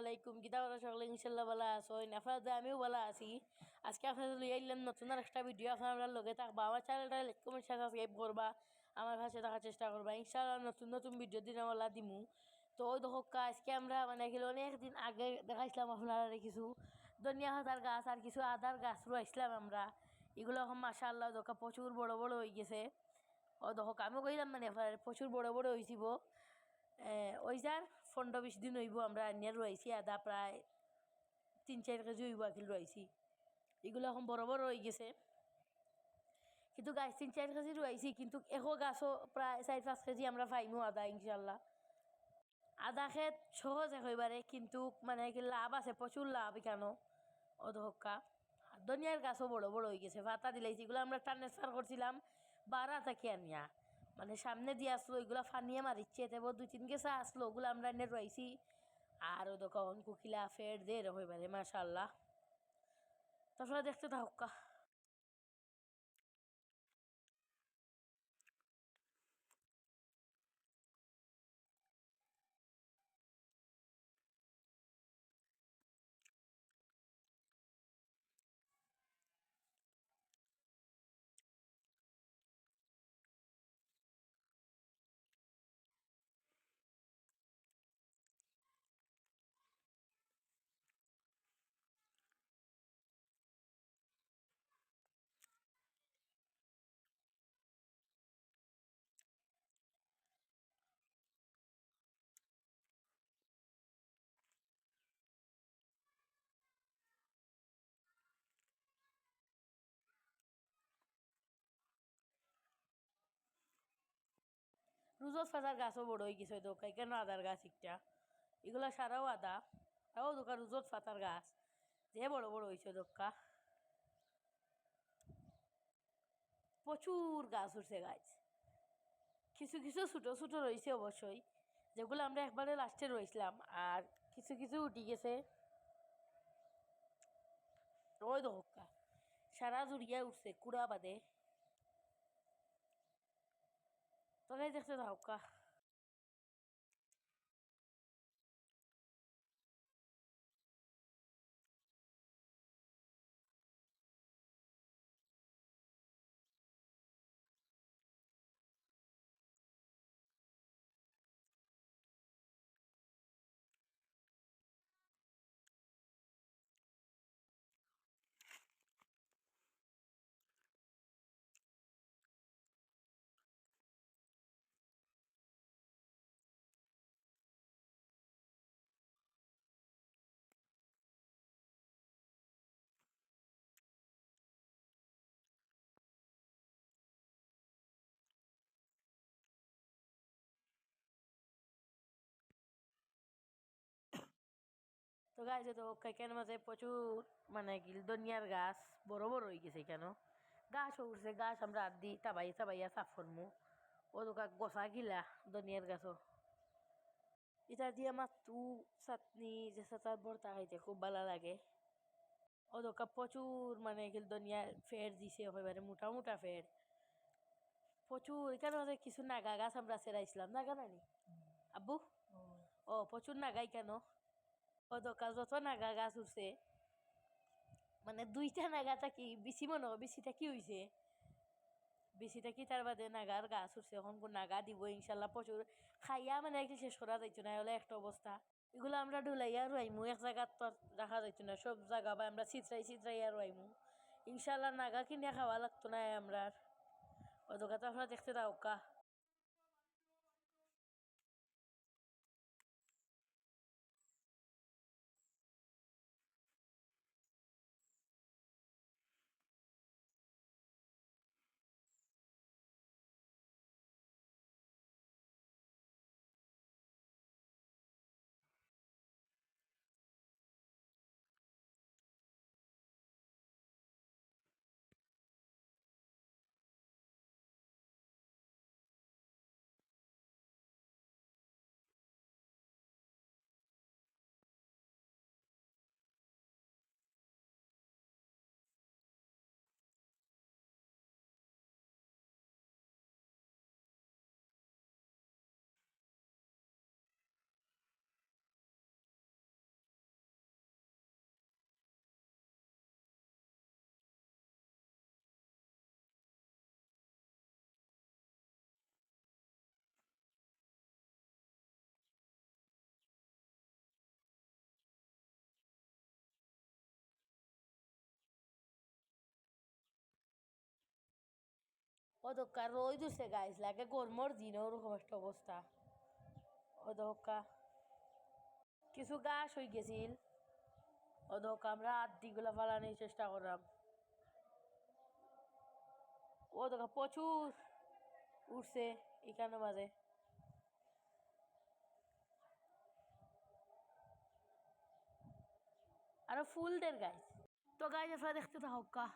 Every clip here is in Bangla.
আলাইকুম কিতা কথা সকলে? ইনশাল্লাহ ভালো আছো। আপনাদের আমিও ভালো আছি। আজকে আপনাদের লই আইলাম নতুন আর একটা ভিডিও আপনারা লগে থাকবা। আমার চ্যানেলটা লাইক কমেন্ট সাবস্ক্রাইব করবা। আমার কাছে থাকার চেষ্টা করবা। ইনশাল্লাহ নতুন নতুন ভিডিও দিন আমরা দিমু। তো ওই দেখো আজকে আমরা মানে কি অনেক দিন আগে দেখাইছিলাম আপনারা কিছু ধনিয়া হাতার গাছ আর কিছু আদার গাছ রয়েছিলাম আমরা। এগুলো এখন মাশাআল্লাহ দেখা, প্রচুর বড় বড় হয়ে গেছে। ও দেখো, আমিও কইলাম মানে প্রচুর বড় বড় হয়েছিব ওই যার পনেরো বিশ দিন হইব আমরা আনিয়া রয়েছি, আদা প্রায় তিন চার কেজি হইব আকিল রয়েছি। এগুলো এখন বড় বড় হয়ে গেছে। কিন্তু গাছ তিন চার কেজি রয়েছি, কিন্তু এখো গাছও প্রায় চার পাঁচ কেজি আমরা পাইমু আদা ইনশাল্লাহ আদা খেত সহজ একেবারে, কিন্তু মানে কি লাভ আছে, প্রচুর লাভ এখানো অধকা ধনিয়ার গাছও বড় বড় হয়ে গেছে পাতা দিলাইছি, এগুলো আমরা ট্রান্সফার করছিলাম বারা থেকে আনিয়া মানে সামনে দিয়ে আসলো, ওইগুলো ফানিয়ে মারিচ্ছে, এতে দুই তিন গেছে আসলো, ওগুলো আমরা এনে রয়েছি। আর ও দোকান কুকিলা ফের দে রকম মানে মাশাল্লাহ তারপরে দেখতে থাকা রুজত ফাজার গাছও বড় হয়ে গেছে দোকাই কেন আদার গাছ একটা এগুলা সারাও আদা তাও দোকান রুজত ফাতার গাছ যে বড় বড় হয়েছে দোকা। প্রচুর গাছ উঠছে গাছ কিছু কিছু ছোটো ছোটো রয়েছে অবশ্যই যেগুলো আমরা একবারে লাস্টে রয়েছিলাম আর কিছু কিছু উঠি গেছে। ওই দোকা, সারা জুড়িয়া উঠছে কুড়া বাদে। তোরাই দেখতে থাকা তো গাছ তো কেন মাঝে প্রচুর মানে কি ধনিয়ার গাছ বড় বড় হয়ে গেছে কেন? গাছও উঠছে গাছ আমরা আর দিই তাবাই তাবাইয়া সাফ করমু। ও তো গছা গিলা ধনিয়ার গাছও। এটা দিয়ে আমার তু চাটনি যে চাটার ভর্তা খাইতে খুব ভালো লাগে। ও তো প্রচুর মানে কি ধনিয়ার ফের দিছে একেবারে মোটা মোটা ফের। প্রচুর এখানে মাঝে কিছু নাগা গাছ আমরা সেরাইছিলাম নাগা নানি? আব্বু? ও প্রচুর নাগাই কেন? ও যত নাগা গাছ উঠছে। মানে দুইটা নাগা থাকি বেশি মনে হয় বেশিটা কি হয়েছে বেশিটা কি তার বাদে নাগার গাছ উঠছে, এখন নাগা দিব, ইনশাল্লাহ প্রচুর খাইয়া মানে একটু শেষ করা যাইতো না হলে একটা অবস্থা এগুলো আমরা ডুলাইয়া রুয়াইমু এক জায়গার তো রাখা যাইতো না সব জায়গা বা আমরা চিত্রাই চিত্রাইয়া রুয়াইমু ইনশাল্লাহ নাগা কিনে খাওয়া লাগতো না আমরা ও দোকান তো আপনারা দেখতে দাও কা দোকা রই দুসে গাইস লাগে গরমর দিন ওরকম একটা অবস্থা দোকা কিছু গাছ হয়ে গেছিল দোকা আমরা আদিগুলা ফালানোর চেষ্টা করলাম দোকা প্রচুর উঠছে এখানে মাঝে আরও ফুলদের গাছ তো গাছ আপনারা দেখতে থাকা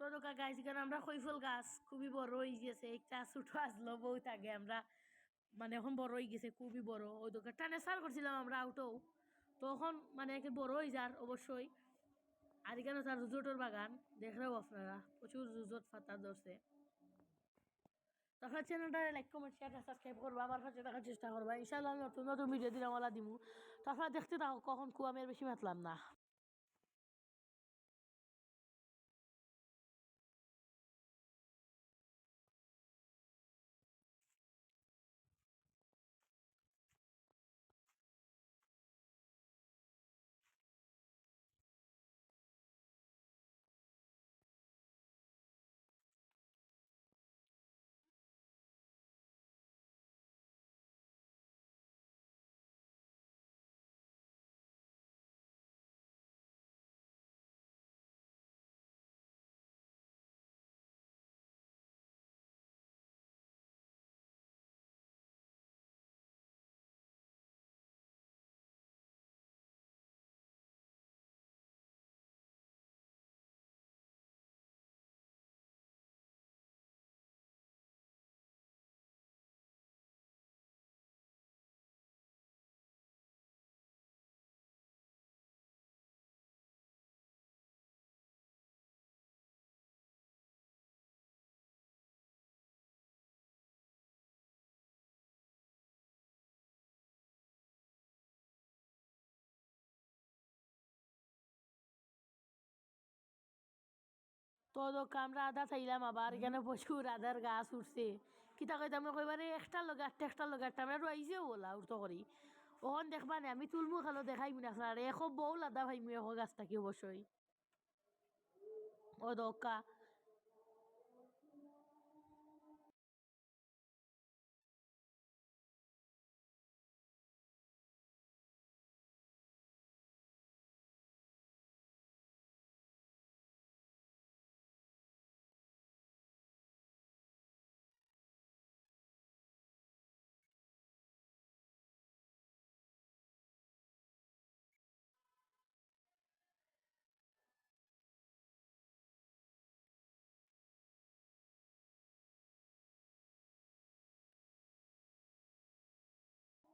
তো দোকা গাছ এখানে আমরা খৈফল গাছ খুবই বড় হয়ে গেছে। একটা ছোট আসলো বহুত আগে আমরা মানে এখন বড় হয়ে গেছে, খুবই বড়। ওই দোকান টানে সার করছিলাম আমরা আউটও তখন মানে একে বড় হয়ে যার অবশ্যই। আর এখানে তার রুজোটোর বাগান, দেখলেও আপনারা, প্রচুর রুজোট ফাতা ধরছে। তারপর চ্যানেলটা লাইক কমেন্ট শেয়ার সাবস্ক্রাইব করব, আমার কাছে দেখার চেষ্টা করব। ইনশাল্লাহ নতুন নতুন ভিডিও দিলাম ওলা দিমু। তারপর দেখতে থাকো, কখন কু আমি বেশি মাতলাম না। তো আমরা আদা চাইলাম আবার এখানে প্রচুর আদার গাছ উঠছে। কিতা কইতাম কইবারে একটা লগে আটটা একটা লগে আটটা আমরা রয়েছেও বলা উঠতো করি ওখন দেখবা না আমি তুলমু খালো দেখাই মিনা আপনার এখো বউ আদা ভাইমু এখো গাছটাকে বসই অবশ্যই ও দোকা।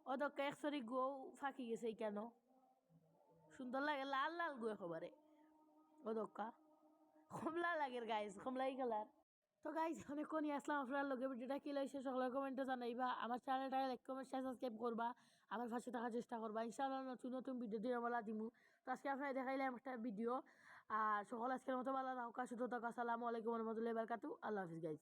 ও দোকা একসরি গো ফাঁকি গেছে কেন? সুন্দর লাগে, লাল লাল গো একেবারে। ও দোকা কমলা লাগের গাইজ কমলাই কালার তো গাইজ অনেকক্ষণ আসলাম আপনার লগে ভিডিওটা কি লাগছে সকলের কমেন্টে জানাইবা। আমার চ্যানেলটা লাইক কমেন্ট শেয়ার সাবস্ক্রাইব করবা। আমার পাশে থাকার চেষ্টা করবা। ইনশাআল্লাহ নতুন নতুন ভিডিও দিয়ে আমরা দিমু। তো আজকে আপনারা দেখাইলাম একটা ভিডিও আর সকল আজকের মতো ভালো থাকা, সুস্থ থাকা। আসসালামু আলাইকুম রহমতুল্লাহ বারকাতু আল্লাহ হাফিজ গাইজ